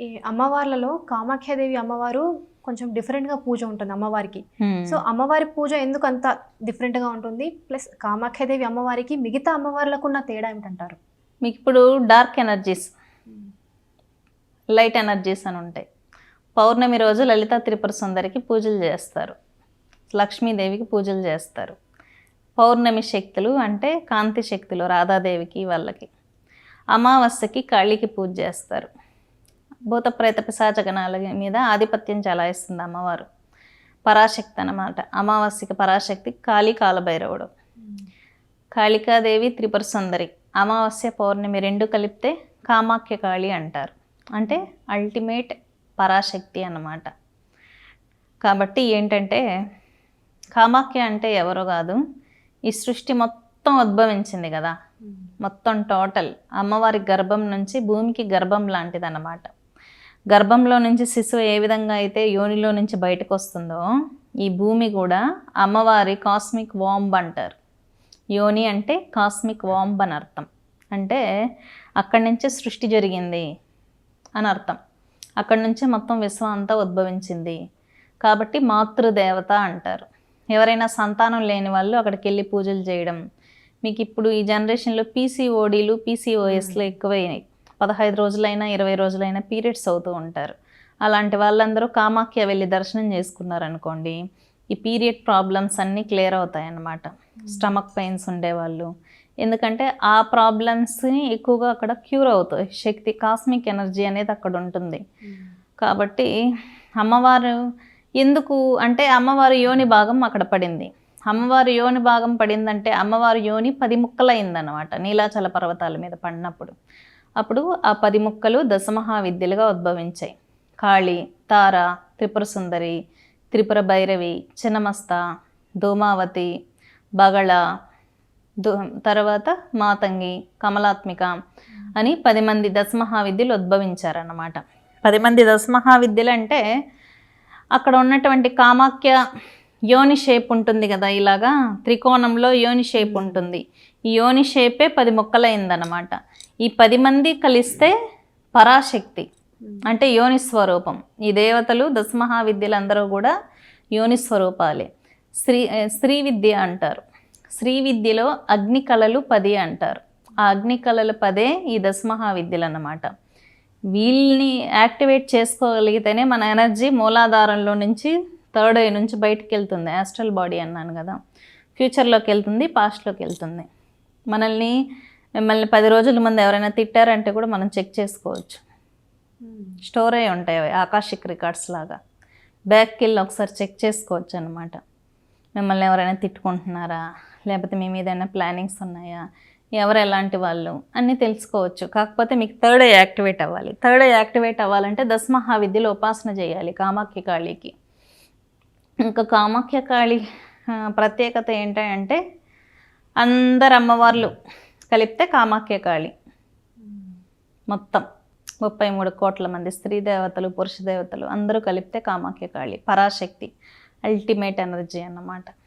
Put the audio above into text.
ఈ అమ్మవార్లలో కామాఖ్యాదేవి అమ్మవారు కొంచెం డిఫరెంట్గా పూజ ఉంటుంది అమ్మవారికి. సో అమ్మవారి పూజ ఎందుకు అంత డిఫరెంట్గా ఉంటుంది? ప్లస్ కామాఖ్యాదేవి అమ్మవారికి మిగతా అమ్మవార్లకు ఉన్న తేడా ఏమిటంటారు? మీకు ఇప్పుడు డార్క్ ఎనర్జీస్ లైట్ ఎనర్జీస్ అని ఉంటాయి. పౌర్ణమి రోజు లలిత త్రిపుర సుందరికి పూజలు చేస్తారు. లక్ష్మీదేవికి పూజలు చేస్తారు. పౌర్ణమి శక్తులు అంటే కాంతి శక్తులు రాధాదేవికి వాళ్ళకి. అమావాస్యకి కాళీకి పూజ చేస్తారు. భూత ప్రేత పిశాచగణాల మీద ఆధిపత్యం చలాయిస్తుంది అమ్మవారు. పరాశక్తి అన్నమాట. అమావాస్యకి పరాశక్తి కాళీ కాలభైరవుడు కాళికాదేవి త్రిపుర సుందరి అమావాస్య పౌర్ణమి రెండు కలిపితే కామాఖ్య కాళి అంటారు. అంటే అల్టిమేట్ పరాశక్తి అన్నమాట. కాబట్టి ఏంటంటే కామాఖ్య అంటే ఎవరో కాదు ఈ సృష్టి మొత్తం ఉద్భవించింది కదా. మొత్తం టోటల్ అమ్మవారి గర్భం నుంచి భూమికి గర్భం లాంటిది అన్నమాట గర్భంలో నుంచి శిశువు ఏ విధంగా అయితే యోనిలో నుంచి బయటకు వస్తుందో ఈ భూమి కూడా అమ్మవారి కాస్మిక్ వాంబ్ అంటారు. యోని అంటే కాస్మిక్ వాంబ్ అని అర్థం. అంటే అక్కడి నుంచే సృష్టి జరిగింది అని అర్థం. అక్కడి నుంచే మొత్తం విశ్వం అంతా ఉద్భవించింది. కాబట్టి మాతృదేవత అంటారు. ఎవరైనా సంతానం లేని వాళ్ళు అక్కడికి వెళ్ళి పూజలు చేయడం. మీకు ఇప్పుడు ఈ జనరేషన్లో పీసీఓడీలు పీసీఓఎస్లు ఎక్కువైనాయి పదహైదు రోజులైనా ఇరవై రోజులైనా పీరియడ్స్ అవుతూ ఉంటారు. అలాంటి వాళ్ళందరూ కామాఖ్య వెళ్ళి దర్శనం చేసుకున్నారనుకోండి ఈ పీరియడ్ ప్రాబ్లమ్స్ అన్నీ క్లియర్ అవుతాయి అన్నమాట స్టమక్ పెయిన్స్ ఉండేవాళ్ళు. ఎందుకంటే ఆ ప్రాబ్లమ్స్ని ఎక్కువగా అక్కడ క్యూర్ అవుతాయి. శక్తి కాస్మిక్ ఎనర్జీ అనేది అక్కడ ఉంటుంది. కాబట్టి అమ్మవారు ఎందుకు అంటే అమ్మవారి యోని భాగం అక్కడ పడింది. అమ్మవారి యోని భాగం పడిందంటే అమ్మవారి యోని పది ముక్కలైందనమాట నీలాచల పర్వతాల మీద పడినప్పుడు. అప్పుడు ఆ పది ముక్కలు దశమహావిద్యలుగా ఉద్భవించాయి. కాళి తార త్రిపుర సుందరి త్రిపుర భైరవి చిన్నమస్త ధూమావతి బగళ తర్వాత మాతంగి కమలాత్మిక అని పది మంది దశమహావిద్యలు ఉద్భవించారన్నమాట. పది మంది దశమహావిద్యలు అంటే అక్కడ ఉన్నటువంటి కామాఖ్య యోని షేప్ ఉంటుంది కదా ఇలాగా? త్రికోణంలో యోని షేప్ ఉంటుంది. ఈ యోని షేపే పది మొక్కలైందనమాట ఈ పది మంది కలిస్తే పరాశక్తి అంటే యోని స్వరూపం. ఈ దేవతలు దశమహావిద్యలందరూ కూడా యోని స్వరూపాలే. శ్రీ స్త్రీ విద్య అంటారు. శ్రీ విద్యలో అగ్ని కళలు పది అంటారు. ఆ అగ్ని కళలు పదే ఈ దశమహావిద్యలు అన్నమాట వీళ్ళని యాక్టివేట్ చేసుకోగలిగితేనే మన ఎనర్జీ మూలాధారంలో నుంచి థర్డ్ ఐ నుంచి బయటకు వెళ్తుంది యాస్ట్రల్ బాడీ అన్నాను కదా. ఫ్యూచర్లోకి వెళ్తుంది పాస్ట్లోకి వెళ్తుంది. మనల్ని మిమ్మల్ని పది రోజుల ముందు ఎవరైనా తిట్టారంటే కూడా మనం చెక్ చేసుకోవచ్చు. స్టోర్ అయి ఉంటాయి అవి ఆకాశిక్ రికార్డ్స్ లాగా. బ్యాక్కి వెళ్ళి ఒకసారి చెక్ చేసుకోవచ్చు అనమాట మిమ్మల్ని ఎవరైనా తిట్టుకుంటున్నారా? లేకపోతే మీ మీద ఏమైనా ప్లానింగ్స్ ఉన్నాయా? ఎవరు ఎలాంటి వాళ్ళు? అన్నీ తెలుసుకోవచ్చు. కాకపోతే మీకు థర్డ్ యాక్టివేట్ అవ్వాలి. థర్డ్ యాక్టివేట్ అవ్వాలంటే దశమహావిద్యలో ఉపాసన చేయాలి కామాఖ్య కాళీకి. ఇంకా కామాఖ్య కాళి ప్రత్యేకత ఏంటంటే అందరు అమ్మవార్లు కలిపితే కామాఖ్య కాళి. మొత్తం ముప్పై మూడు కోట్ల మంది స్త్రీ దేవతలు పురుష దేవతలు అందరూ కలిపితే కామాఖ్య కాళి. పరాశక్తి అల్టిమేట్ ఎనర్జీ అన్నమాట.